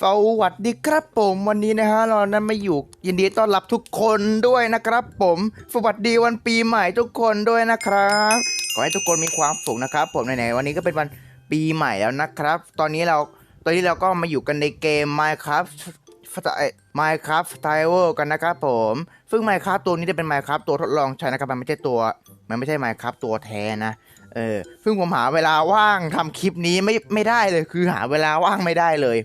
สวัสดีครับผมวันนี้นะฮะเรานั้นมาอยู่ยินดีต้อนรับทุกคนด้วยนะครับ ผมสวัสดีวันปีใหม่ทุกคนด้วยนะครับขอให้ทุกคนมีความสุขนะครับ ผมไหนๆวันนี้ก็เป็นวันปีใหม่แล้วนะครับ ตอนนี้เราตอนนี้เราก็มาอยู่กันในเกม Minecraft Minecraft Style กันนะครับผม ซึ่ง Minecraft ตัวนี้จะเป็น Minecraft ตัวทดลองใช้นะครับ มันไม่ใช่ตัว มันไม่ใช่ Minecraft ตัวแท้นะ เออซึ่งผมหาเวลาว่างทำคลิปนี้ไม่ไม่ได้เลย คือหาเวลาว่างไม่ได้เลย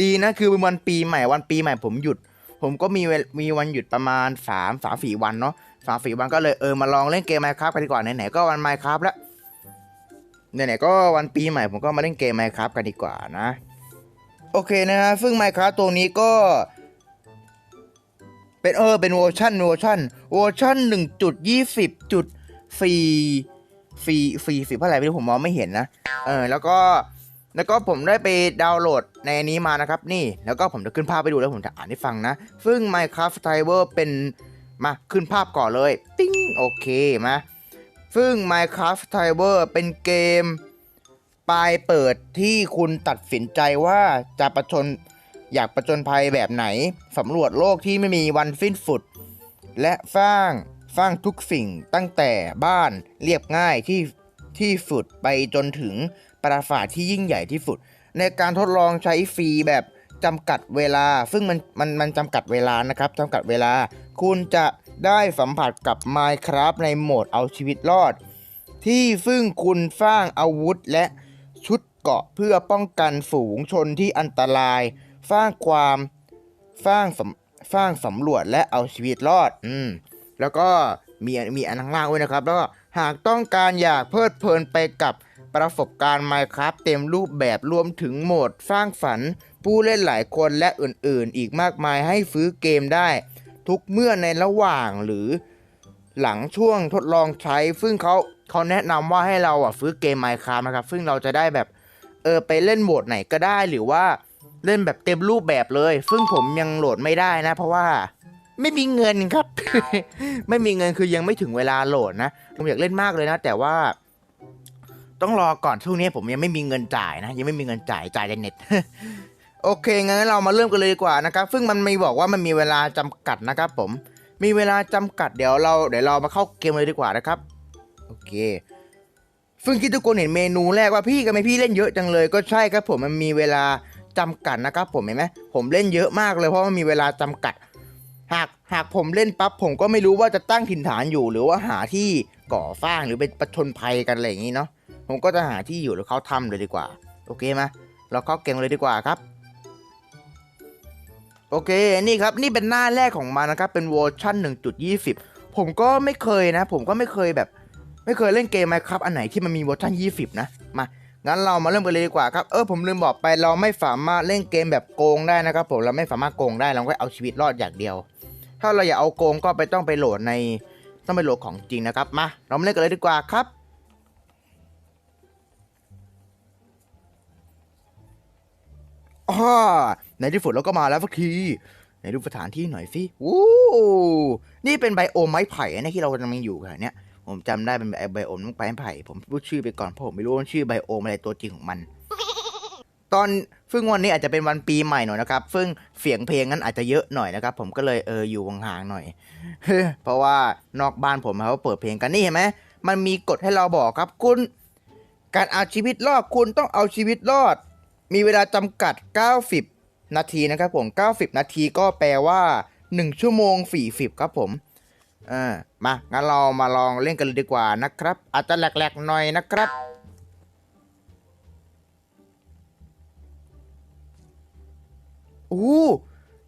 ดีนะคือวันปีใหม่วันปีใหม่ผมหยุด ผมก็มีเวมีวันหยุดประมาณสามสามสี่วันเนาะสามสี่วันก็เลยเออมาลองเล่นเกม Minecraft กันดีกว่าไหนๆก็วัน Minecraft แล้วไหนๆก็วันปีใหม่ผมก็มาเล่นเกม Minecraft กันดีกว่านะ โอเคนะฮะซึ่ง Minecraft ตัวนี้ก็เป็นเออเป็นเวอร์ชันเวอร์ชันเวอร์ชันหนึ่งจุดยี่สิบจุดสี่ สี่สี่สิเท่าไรไม่รู้ผมมองไม่เห็นนะ เออ แล้วก็แล้วก็ผมได้ไปดาวน์โหลดในนนี้มานะครับนี่ แล้วก็ผมจะขึ้นภาพไปดูแล้วผมจะอ่านให้ฟังนะ ซึ่ง Minecraft Driver เป็นมาขึ้นภาพก่อนเลย ติ้งโอเคมาซึ่ง Minecraft Driver เป็นเกมปลายเปิดที่คุณตัดสินใจว่าจะประชนอยากประจนภัยแบบไหนสำรวจโลกที่ไม่มีวันสิ้นสุด และสร้าง สร้างทุกสิ่งตั้งแต่บ้านเรียบง่ายที่ที่สุดไปจนถึงปราสาทที่ยิ่งใหญ่ที่สุด ในการทดลองใช้ฟรีแบบจำกัดเวลา ซึ่งมันมันมันจำกัดเวลานะครับจำกัดเวลา คุณจะได้สัมผัสกับ Minecraft ในโหมดเอาชีวิตรอด ที่ซึ่งคุณสร้างอาวุธและชุดเกราะเพื่อป้องกันฝูงชนที่อันตราย สร้างความสร้างสร้างสำรวจและเอาชีวิตรอด อืม แล้วก็มีมีอันข้างล่างด้วยนะครับ แล้วก็หากต้องการอยากเพลิดเพลินไปกับประสบการณ์ Minecraft เต็มรูปแบบรวมถึงโหมดสร้างฝัน ผู้เล่นหลายคนและอื่นๆ อีกมากมายให้ซื้อเกมได้ ทุกเมื่อในระหว่างหรือหลังช่วงทดลองใช้ ซึ่งเขาเขาแนะนำว่าให้เราอะซื้อเกม Minecraft นะครับ ซึ่งเราจะได้แบบเออไปเล่นโหมดไหนก็ได้หรือว่าเล่นแบบเต็มรูปแบบเลย ซึ่งผมยังโหลดไม่ได้นะ เพราะว่า ไม่มีเงินครับ ไม่มีเงินคือยังไม่ถึงเวลาโหลดนะ ผมอยากเล่นมากเลยนะ แต่ว่า ต้องรอก่อนช่วงนี้ผมยังไม่มีเงินจ่ายนะ ยังไม่มีเงินจ่ายจ่ายในเน็ตโอเคงั้นเรามาเริ่มกันเลยดีกว่านะครับ ซึ่งมันมีบอกว่ามันมีเวลาจำกัดนะครับผม มีเวลาจำกัดเดี๋ยวเราเดี๋ยวเรามาเข้าเกมเลยดีกว่านะครับ โอเคซึ่งที่ทุกคนเห็นเมนูแรกว่าพี่กับไม่พี่เล่นเยอะจังเลยก็ใช่ครับผมมันมีเวลาจำกัดนะครับผมเห็นไหมผมเล่นเยอะมากเลยเพราะมันมีเวลาจำกัด หากหากผมเล่นปั๊บผมก็ไม่รู้ว่าจะตั้งถิ่นฐานอยู่ หรือว่าหาที่ก่อสร้างหรือเป็นประชนภัยกันอะไรอย่างนี้เนาะผมก็จะหาที่อยู่แล้วเขาทำเลยดีกว่า โอเคไหมเราเข้าเกมเลยดีกว่าครับ โอเคนี่ครับนี่เป็นหน้าแรกของมันนะครับ เป็นเวอร์ชัน1.20 ผมก็ไม่เคยนะ ผมก็ไม่เคยแบบ ไม่เคยเล่นเกม Minecraft อันไหนที่มันมีเวอร์ชัน20 นะมางั้นเรามาเริ่มกันเลยดีกว่าครับ เออผมลืมบอกไปเราไม่สามารถเล่นเกมแบบโกงได้นะครับผมเราไม่สามารถโกงได้เราก็เอาชีวิตรอดอย่างเดียว ถ้าเราอยากเอาโกงก็ไปต้องไปโหลดในต้องไปโหลดของจริงนะครับ มา เรามาเล่นกันเลยดีกว่าครับอ้าในที่สุดเราก็มาแล้วสักทีไหนดูปสถานที่หน่อยสิวู้นี่เป็นไบโอมไม้ไผ่นะที่เรากำลังอยู่กันเนี่ยผมจำได้เป็นไบโอมไม้ไผ่ ผมพูดชื่อไปก่อนเพราะผมไม่รู้ว่าชื่อไบโอมอะไรตัวจริงของมัน ตอนซึ่งวันนี้อาจจะเป็นวันปีใหม่หน่อยนะครับ ซึ่งเสียงเพลงนั้นอาจจะเยอะหน่อยนะครับ ผมก็เลยเอออยู่ห่างๆหน่อย เพราะว่านอกบ้านผมเขาเปิดเพลงกันนี่เห็นไหมมันมีกฎให้เราบอกครับคุณ การเอาชีวิตรอดคุณต้องเอาชีวิตรอด มีเวลาจำกัด 90 นาทีนะครับ ผม 90 นาทีก็แปลว่า 1 ชั่วโมง 40 ครับผมเออมางั้นเรามาลองเล่นกันเลยดีกว่านะครับ อาจจะแหลกๆหน่อยนะครับ โอ้โห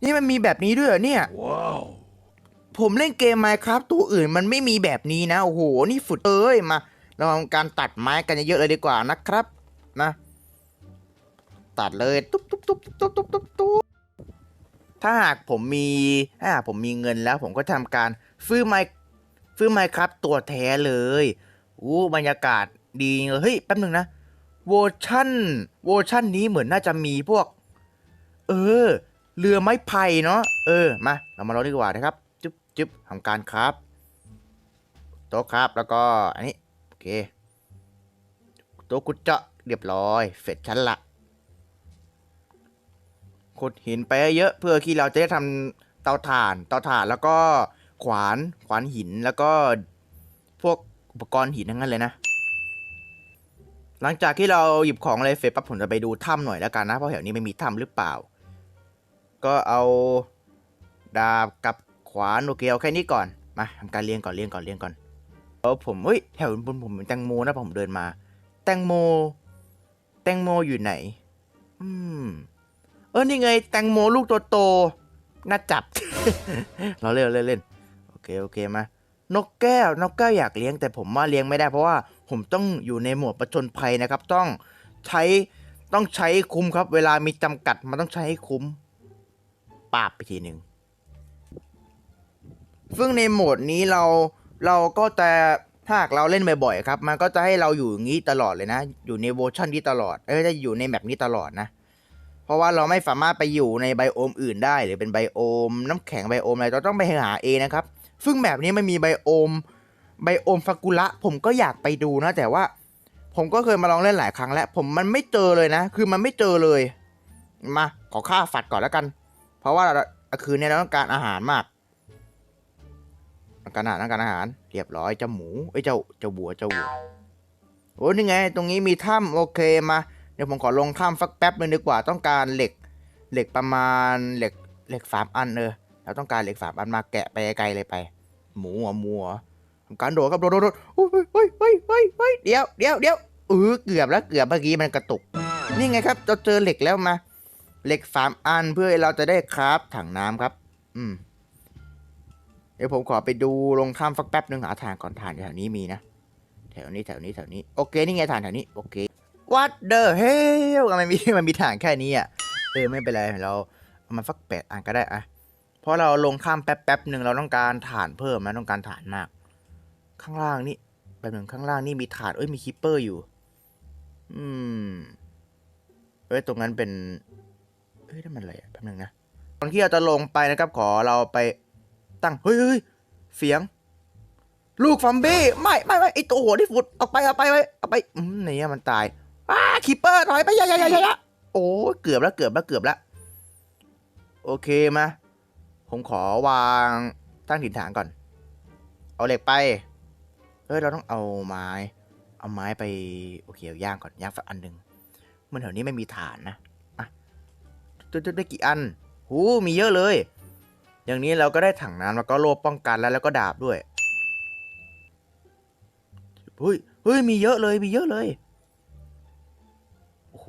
นี่มันมีแบบนี้ด้วยเหรอเนี่ยผมเล่นเกม Minecraft ตัวอื่นมันไม่มีแบบนี้นะ โอ้โห นี่สุดเอ้ย มา เราทำการตัดไม้กันเยอะๆเลยดีกว่านะครับนะ ตัดเลยตุ๊บตุ๊บตุ๊บตุ๊บตุ๊บตุ๊บตุ๊บถ้าหากผมมีถ้าหากผมมีเงินแล้ว ผมก็ทำการซื้อไม้ซื้อไม้ครับตัวแท้เลยอู้บรรยากาศดีเลยเฮ้ยแป๊บหนึงนะเวอร์ชั่นเวอร์ชั่นนี้เหมือนน่าจะมีพวก เออ เรือไม้ไผ่เนาะ เออ มา เรามาลองดีกว่านะครับ จุ๊บจุ๊บทำการครับ โต๊ะครับ แล้วก็ อันนี้ โอเค โต๊ะกุจจะเรียบร้อย เสร็จชั้นละขุดหินไปเยอะเพื่อที่เราจะได้ทำเตาถ่าน เตาถ่านแล้วก็ขวาน ขวานหิน แล้วก็พวกอุปกรณ์หินทั้งนั้นเลยนะหลังจากที่เราหยิบของอะไรเสร็จปั๊บผมจะไปดูถ้ำหน่อยแล้วกันนะ เพราะแถวนี้ไม่มีถ้ำหรือเปล่า ก็เอาดาบกับขวานโอเคเอาแค่นี้ก่อน มาทำการเรียงก่อนเรียงก่อนเรียงก่อนเออผมเฮ้ยแถวบนผมเป็นแตงโมนะผมเดินมา แตงโม แตงโมอยู่ไหน อืม เออนี่ไง แตงโมลูกโตๆน่าจับ เราเล่นเล่นเล่นโอเคโอเคมานกแก้วนกแก้วอยากเลี้ยงแต่ผมว่าเลี้ยงไม่ได้เพราะว่าผมต้องอยู่ในหมวดประชนภัยนะครับ ต้องใช้ต้องใช้คุ้มครับ เวลามีจำกัดมันต้องใช้ให้คุ้ม ปาบไปทีหนึ่งซึ่งในโหมดนี้เราเราก็จะถ้าหากเราเล่นบ่อยๆครับ มันก็จะให้เราอยู่อย่างนี้ตลอดเลยนะ อยู่ในเวอร์ชันนี้ตลอด เอ้ยจะอยู่ในแมปนี้ตลอดนะ เพราะว่าเราไม่สามารถไปอยู่ในไบโอมอื่นได้ หรือเป็นไบโอม น้ำแข็งไบโอมอะไร เราต้องไปหาเองนะครับ ซึ่งแบบนี้มันมีไบโอม ไบโอมฟากุระ ผมก็อยากไปดูนะ แต่ว่า ผมก็เคยมาลองเล่นหลายครั้งแล้ว ผมมันไม่เจอเลยนะ คือมันไม่เจอเลย มา ขอค่าฝัดก่อนแล้วกัน เพราะว่าคืนนี้เราต้องการอาหารมากต้องการอาหารต้องการอาหาร เรียบร้อยเจ้าหมูเอ้ยเจ้าเจ้าบัวเจ้าวัวโอ้นี่ไง ตรงนี้มีถ้ำโอเคมา เดี๋ยวผมขอลงถ้ำสักแป๊บนึงดีกว่าต้องการเหล็ก เหล็กประมาณเหล็กเหล็กสามอันเออเราต้องการเหล็กสามอันมาแกะไปไกลเลยไป หมูหัวหมูทำการโดดครับโดดโดดโดดโอ้ยเฮ้ยเฮ้ยเฮ้ยเฮ้ยเดี๋ยวเดี๋ยวเดี๋ยวเออเกือบแล้วเกือบเมื่อกี้มันกระตุก นี่ไงครับเราเจอเหล็กแล้วมา เหล็กสามอันเพื่อเราจะได้คราฟถังน้ำครับ อืม เดี๋ยวผมขอไปดูลงข้ามสักแป๊บนึงหาถ่านก่อนถ่านแถวนี้มีนะ แถวนี้แถวนี้แถวนี้โอเคนี่ไงถ่านแถวนี้โอเค What the hell มันมีมันมีถ่านแค่นี้อะเออไม่เป็นไรเราเอามาสักแปดอันก็ได้อะเพราะเราลงข้ามแป๊บแป๊บหนึ่งเราต้องการถ่านเพิ่มนะต้องการถ่านมาก ข้างล่างนี่แบบหนึ่งข้างล่างนี่มีถ่านเอ้ยมีคิปเปอร์อยู่ อืมเอ้ยตรงนั้นเป็น เอ้ยนั่นมันอะไรอะแป๊บนึงนะก่อนที่เราจะลงไปนะครับขอเราไปตั้ง เฮ้ยเฮ้ยเสียง ลูกฟัมบี้ไม่ไม่ไม่ไอตัวหัวที่ฟุดเอาไปเอาไปไว้เอาไปอืมเนี่ยมันตายอ้าคิปเปอร์ถอยไปอยาอยายาอยาโอ้เกือบแล้วเกือบแล้วเกือบแล้ว โอเคมาผมขอวางตั้งถิ่นฐานก่อน เอาเหล็กไปเฮ้ยเราต้องเอาไม้ เอาไม้ไปโอเคเอาย่างก่อนย่างสักอันหนึ่งเมื่อแถวนี้ไม่มีฐานนะ อะได้ได้กี่อันหูมีเยอะเลย อย่างนี้เราก็ได้ถังน้ำแล้วก็โล่ป้องกันแล้วแล้วก็ดาบด้วยเฮ้ยเฮ้ยมีเยอะเลยมีเยอะเลยโอ้โห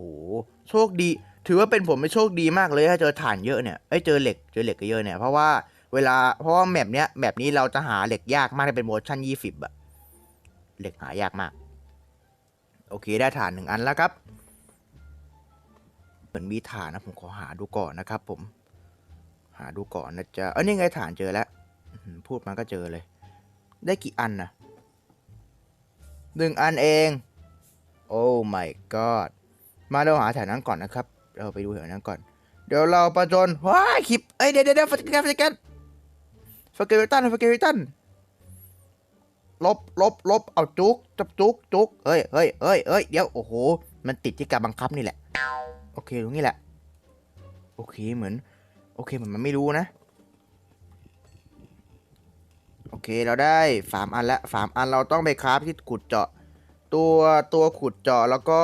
โชคดี ถือว่าเป็นผมไม่โชคดีมากเลยถ้าเจอถ่านเยอะเนี่ยเอ้ยเจอเหล็กเจอเหล็กก็เยอะเนี่ยเพราะว่าเวลาเพราะว่าแมปเนี้ยแมปนี้เราจะหาเหล็กยากมากเป็นโมชั่นยี่สิบอะเหล็กหายากมาก โอเคได้ถ่านหนึ่งอันแล้วครับ เหมือนมีถ่านนะผมขอหาดูก่อนนะครับ ผม หาดูก่อนนะจ๊ะเอ้ยนี่ไงถ่านเจอแล้วพูดมันก็เจอเลย ได้กี่อันนะหนึ่งอันเอง โอ้ my god มาเราหาแถวนั้นก่อนนะครับ เราไปดูแถวนั้นก่อน เดี๋ยวเราประจนว้าคลิปเอ้ยเดี๋ยวเดี๋ยวเดี๋ยวฟสเกตฟสเกตฟสเกตตันฟสเกตตันลบลบลบเอาจุกจับจุกจุกเฮ้ยเฮ้ยเฮ้ยเฮ้ยเดี๋ยวโอ้โห มันติดที่การบังคับนี่แหละ โอเคตรงนี้แหละ โอเคเหมือน โอเคเหมือนมันไม่รู้นะ โอเคเราได้สามอันล้วสามอันเราต้องไปคราฟที่ขุดเจาะ ตัวตัวขุดเจาะแล้วก็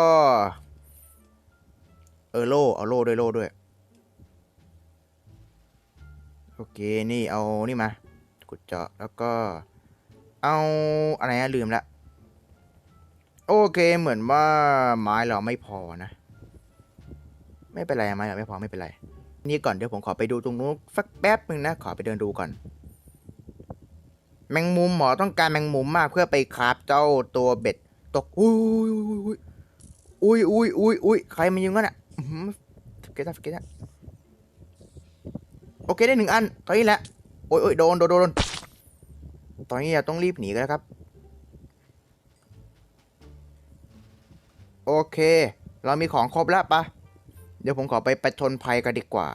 เออโล่เอาโล่ด้วยโล่ด้วย โอเคนี่เอานี่มา ขุดเจาะแล้วก็ เอาอะไรนะลืมละโอเคเหมือนว่าไม้เราไม่พอนะ ไม่เป็นไรไม้เราไม่พอไม่เป็นไร นี่ก่อนเดี๋ยวผมขอไปดูตรงนู้นสักแป๊บหนึ่งนะ ขอไปเดินดูก่อน แมงมุมหมอต้องการแมงมุมมากเพื่อไปคราฟเจ้าตัวเบ็ดตก อุ้ยอุ้ยอุ้ยอุ้ยอุ้ยอุ้ยใครมันยิงกันอะเกต้าเกต้าโอเคได้หนึ่งอันตอนนี้แหละโอ้ยโอ้ยโดนโดนโดนตอนนี้เราต้องรีบหนีกันนะครับ โอเค เรามีของครบแล้วปะ เดี๋ยวผมขอไปประชนภัยกันดีกว่า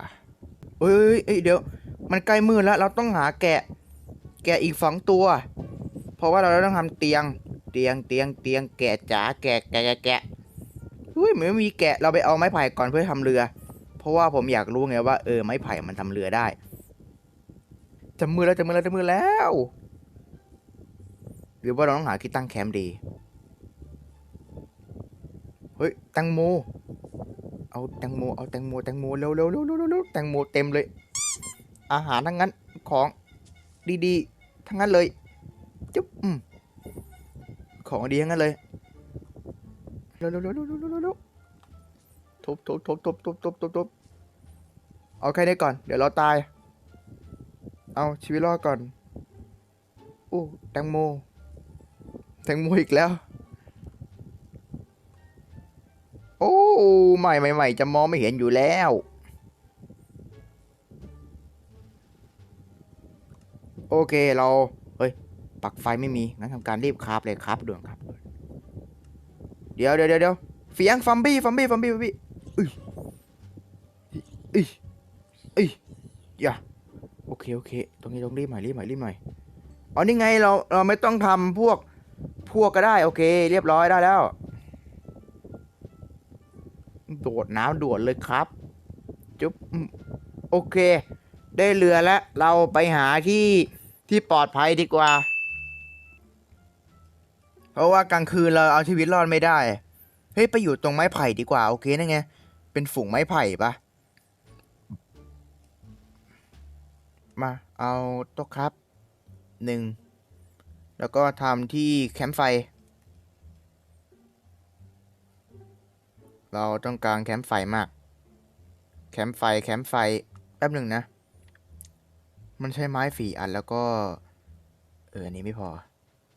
เอ้ยเอ้ยเดี๋ยว มันใกล้มืดแล้ว เราต้องหาแกะ แกะอีกสองตัว เพราะว่าเราต้องทำเตียง เตียงเตียงเตียงแกะจ๋าแกะแกะแกะเฮ้ยมันไม่มีแกะ เราไปเอาไม้ไผ่ก่อนเพื่อทำเรือ เพราะว่าผมอยากรู้ไงว่าเออไม้ไผ่มันทำเรือได้จะมือแล้วจะมือแล้วจะมือแล้ว หรือว่าเราต้องหาที่ตั้งแคมป์ดี เฮ้ยแตงโม เอาแตงโมเอาแตงโมแตงโมเร็วเร็วเร็วเร็วเร็วแตงโมเต็มเลย อาหารทั้งนั้นของดีๆ ทั้งนั้นเลยจุ๊บอืมของดีทั้งนั้นเลยเร็วเร็วเร็วเร็วเร็วเร็วเร็วทุบทุบทุบทุบทุบทุบทุบทุบเอาแค่นี้ก่อน เดี๋ยวเราตาย เอาชีวิตรอดก่อนโอ้แตงโม แตงโมอีกแล้ว โอ้ใหม่ใหม่ใหม่จะมองไม่เห็นอยู่แล้ว โอเคเราเฮ้ยปักไฟไม่มี งั้นทำการรีบคราฟเลยคราฟด่วนครับ เดี๋ยวเดี๋ยวเดี๋ยวเสียวเฟียงฟัมบี้ฟัมบี้ฟัมบี้ฟัมบี้อุ้ยอุ้ยอุ้ยอย่าโอเคโอเค ตรงนี้ต้องรีบหน่อยรีบหน่อยรีบหน่อยอ๋อนี่ไงเราเราไม่ต้องทำพวกพวกก็ได้ โอเค เรียบร้อยได้แล้ว โดดน้ำด่วนเลยครับ จุ๊บโอเค ได้เรือแล้ว เราไปหาที่ที่ปลอดภัยดีกว่า เพราะว่ากลางคืนเราเอาชีวิตรอดไม่ได้ เฮ้ย ไปอยู่ตรงไม้ไผ่ดีกว่า โอเคนั่นไง เป็นฝูงไม้ไผ่ปะมา เอาโต๊ะครับหนึ่ง แล้วก็ทำที่แคมป์ไฟ เราต้องการแคมป์ไฟมาก แคมป์ไฟ แคมป์ไฟ แป๊บหนึ่งนะ มันใช้ไม้ฝีอันแล้วก็ เออ อันนี้ไม่พอ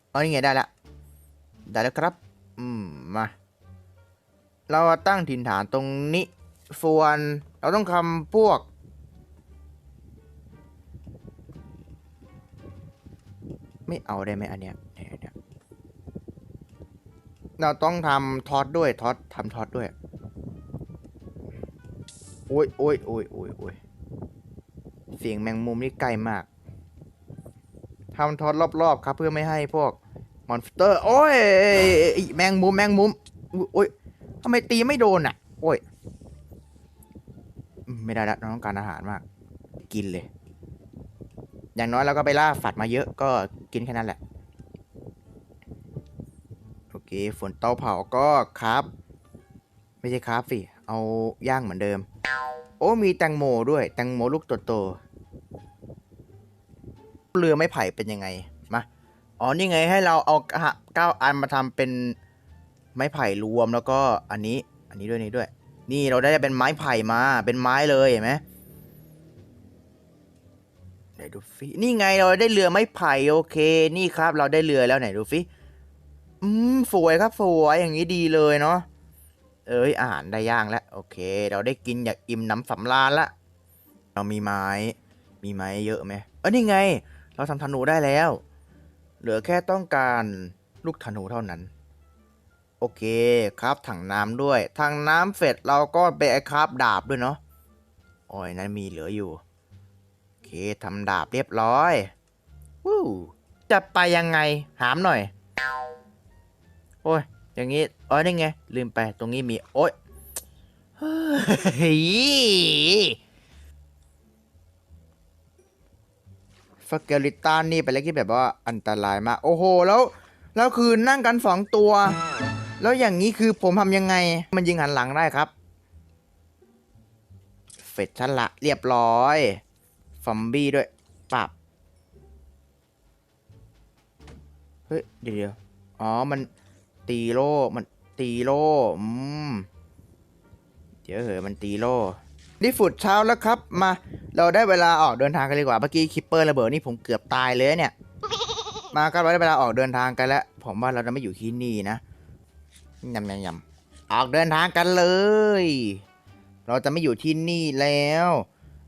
เอานี่ไงได้ละ ได้แล้วครับ อืม มา เราตั้งถิ่นฐานตรงนี้ ส่วน เราต้องทำพวก ไม่เอาได้ไหมอันเนี้ยเนี่ยเนี่ยเราต้องทำทอดด้วยทอดทำทอดด้วย โอ้ยโอ้ยโอ้ยโอ้ยโอ้ยเสียงแมงมุมนี่ไกลมากทำทอดรอบๆครับ เพื่อไม่ให้พวกมอนสเตอร์ โอ้ยแมงมุมแมงมุมโอ้ยทำไมตีไม่โดนอะ โอ้ย ไม่ได้ละเราต้องการอาหารมาก กินเลย อย่างน้อยเราก็ไปล่าฝัดมาเยอะก็กินแค่นั้นแหละ โอเคฝนเตาเผาก็ครับ ไม่ใช่ครับสิ เอาย่างเหมือนเดิม โอ้มีแตงโมด้วย แตงโมลูกโตๆเรือไม้ไผ่เป็นยังไงมาอ๋อนี่ไงให้เราเอาเก้าอันมาทำเป็นไม้ไผ่รวมแล้วก็อันนี้อันนี้ด้วยนี้ด้วย นี่เราได้เป็นไม้ไผ่มาเป็นไม้เลยเห็นไหมไหนดูฟินี่ไงเราได้เรือไม้ไผ่โอเค นี่ครับ เราได้เรือแล้วไหนดูฟิอืมสวยครับสวยอย่างนี้ดีเลยเนาะ เอ้ยอาหารได้ย่างแล้ว โอเค เราได้กินอยากอิ่มน้ำสำราญละเรามีไม้ มีไม้เยอะไหมเออนี่ไง เราทำธนูได้แล้ว เหลือแค่ต้องการลูกธนูเท่านั้น โอเคครับถังน้ำด้วยถังน้ำเสร็จเราก็ไปคราบดาบด้วยเนาะโอ้ยนั้นมีเหลืออยู่ โอเคทำดาบเรียบร้อยวู้จะไปยังไง หามหน่อย โอ้ย อย่างนี้อ๋อนี่ไง ลืมไปตรงนี้มี โอ้ยเฮ้ยสเกลิตันนี่เป็นอะไรที่แบบว่าอันตรายมาก โอ้โห แล้ว แล้วคือนั่งกันสองตัว แล้วอย่างนี้คือผมทำยังไง มันยิงหันหลังได้ครับ เฟดชันละ เรียบร้อยฟอมบี้ด้วยปับ เฮ้ย เดี๋ยวอ๋อ มัน ตีโล่มันตีโล่อืมเดี๋ยวเหอะมันตีโล่นี่ฝุดเช้าแล้วครับ มา เราได้เวลาออกเดินทางกันดีกว่า เมื่อกี้คิปเปอร์ระเบิดนี่ผมเกือบตายเลยเนี่ย มาครับเราได้เวลาออกเดินทางกันแล้ว ผมว่าเราจะไม่อยู่ที่นี่นะยำยำยำออกเดินทางกันเลย เราจะไม่อยู่ที่นี่แล้ว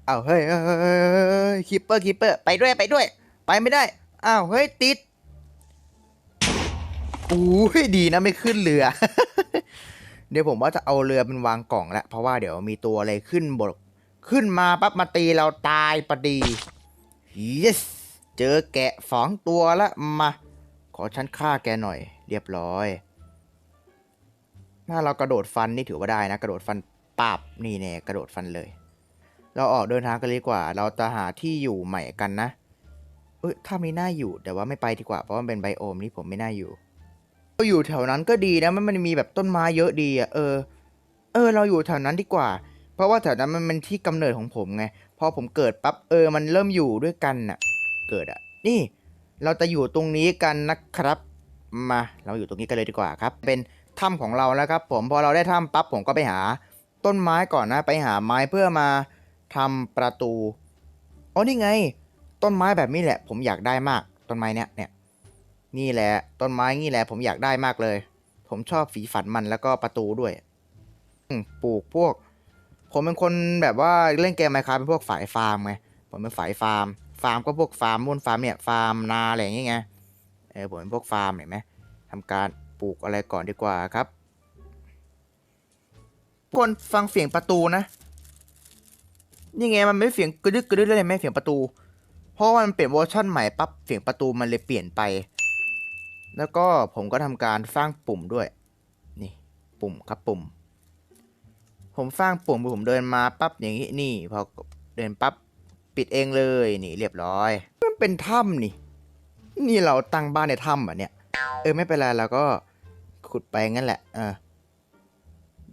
เอาวเฮ้ยเฮ้ยเฮ้ยเฮ้ยเฮ้ยคิปเปอร์คิปเปอร์ไปด้วยไปด้วย ไปไม่ได้ อ้าว เฮ้ย ติด อู้ยดีนะไม่ขึ้นเรือ เดี๋ยวผมว่าจะเอาเรือเป็นวางกล่องแล้วเพราะว่าเดี๋ยวมีตัวอะไรขึ้นบกขึ้นมาปั๊บมาตีเราตายพอดี yes เจอแกะสองตัวละมา ขอฉันฆ่าแกหน่อย เรียบร้อยถ้าเรากระโดดฟันนี่ถือว่าได้นะ กระโดดฟันปาบนี่เนี่ยกระโดดฟันเลย เราออกเดินทางกันเลยดีกว่า เราจะหาที่อยู่ใหม่กันนะเอ้ยถ้าไมีหน้าอยู่แต่ว่าไม่ไปดีกว่าเพราะว่ามันเป็นไบโอมนี่ผมไม่น่าอยู่ เราอยู่แถวนั้นก็ดีนะมันมันมีแบบต้นไม้เยอะดีอะเออ เออ เราอยู่แถวนั้นดีกว่า เพราะว่าแถวนั้นมันเป็นที่กำเนิดของผมไงพอผมเกิดปั๊บเออ มันเริ่มอยู่ด้วยกันน่ะ เกิดอะ นี่ เราจะอยู่ตรงนี้กันนะครับ มา เราอยู่ตรงนี้กันเลยดีกว่าครับ เป็นถ้ำของเราแล้วครับ ผมพอเราได้ถ้ำปั๊บผมก็ไปหา ต้นไม้ก่อนนะไปหาไม้เพื่อมาทำประตูอ๋อนี่ไง ต้นไม้แบบนี้แหละ ผมอยากได้มากต้นไม้เนี้ยเนี่ย นี่แหละ ต้นไม้นี่แหละ ผมอยากได้มากเลย ผมชอบฝีฝันมันแล้วก็ประตูด้วยปลูกพวก ผมเป็นคนแบบว่าเล่นเกมไมค้าเป็นพวกฝ่ายฟาร์มไงผมเป็นฝ่ายฟาร์ม ฟาร์มก็พวกฟาร์มมูนฟาร์มเนี่ยฟาร์มนาอะไรอย่างเงี้ยเออผมเป็นพวกฟาร์มเห็นไหมทำการปลูกอะไรก่อนดีกว่าครับกคนฟังเสียงประตูนะนี่ไงมันไม่เสียงกระดึกกระดึกเลยไหมเสียงประตู เพราะมันเปลี่ยนเวอร์ชันใหม่ปั๊บเสียงประตูมันเลยเปลี่ยนไป แล้วก็ผมก็ทำการสร้างปุ่มด้วย นี่ปุ่มครับปุ่ม ผมสร้างปุ่มผมเดินมาปั๊บอย่างนี้นี่พอเดินปั๊บปิดเองเลยนี่เรียบร้อย มันเป็นถ้ำนี่ นี่เราตั้งบ้านในถ้ำอะเนี่ย เออไม่เป็นไรเราก็ขุดไปงั้นแหละเออ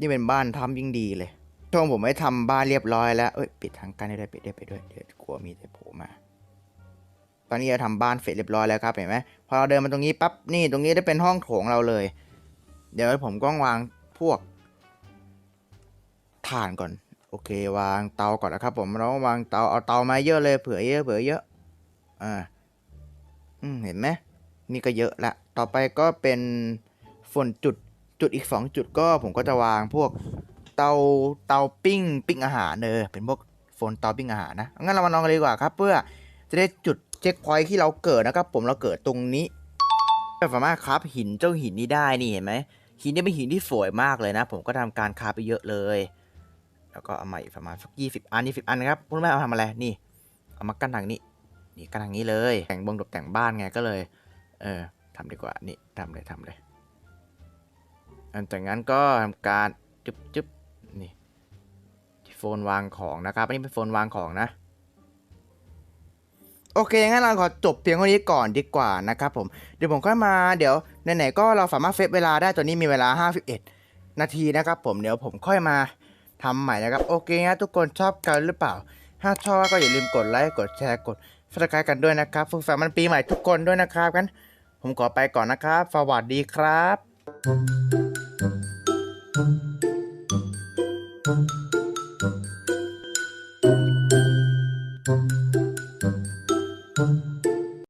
นี่เป็นบ้านถ้ำยิ่งดีเลยช่วงผมไม่ทำบ้านเรียบร้อยแล้วเอ้ยปิดทางกันได้ด้วยปิดได้ไปด้วยเดี๋ยวกลัวมีแต่ผม ตอนนี้เราทำบ้านเสร็จเรียบร้อยแล้วครับเห็นไหมพอเราเดินมาตรงนี้ปั๊บนี่ตรงนี้ได้เป็นห้องโถงเราเลย เดี๋ยวผมก็วางพวกถ่านก่อน โอเค วางเตาก่อนนะครับ ผมเราวางเตาเอาเตามาเยอะเลยเผื่อเยอะเผื่อเยอะอ่าเห็นไหมนี่ก็เยอะละ ต่อไปก็เป็นฝนจุดจุดอีกสองจุดก็ผมก็จะวางพวกเตาเตาปิ้งปิ้งอาหารเออเป็นพวกโฟนเตาปิ้งอาหารนะงั้นเรามาลองกันเลยดีกว่าครับ เพื่อจะได้จุด ช็คพอยท์ที่เราเกิดนะครับ ผมเราเกิดตรงนี้เราสามารถคราฟหินเจ้าหินนี้ได้นี่เห็นไหมหินนี่เป็นหินที่สวยมากเลยนะ ผมก็ทำการคราฟไปเยอะเลย แล้วก็เอามาอีกประมาณสักยี่สิบอันยี่สิบอันนะครับคุณแม่เอาทำอะไรนี่ เอามากั้นทางนี้ นี่กั้นทางนี้เลย แต่งบงตกแต่งบ้านไงก็เลย เออทำดีกว่านี่ทำเลยทำเลยอันจากนั้นก็ทำการจึ๊บจึ๊บนี่โฟนวางของนะครับอันนี้เป็นโฟนวางของนะ โอเคงั้นเราขอจบเพียงเท่านี้ก่อนดีกว่านะครับผม เดี๋ยวผมก็มาเดี๋ยวไหนๆก็เราสามารถเฟซเวลาได้ตอนนี้มีเวลา 51 นาทีนะครับผมเดี๋ยวผมค่อยมาทำใหม่นะครับ โอเคนะทุกคนชอบกันหรือเปล่า ถ้าชอบก็อย่าลืมกดไลค์กดแชร์กดสกายกันด้วยนะครับฝึกฝนมันปีใหม่ทุกคนด้วยนะครับกันผมขอไปก่อนนะครับสวัสดีครับ Thank you.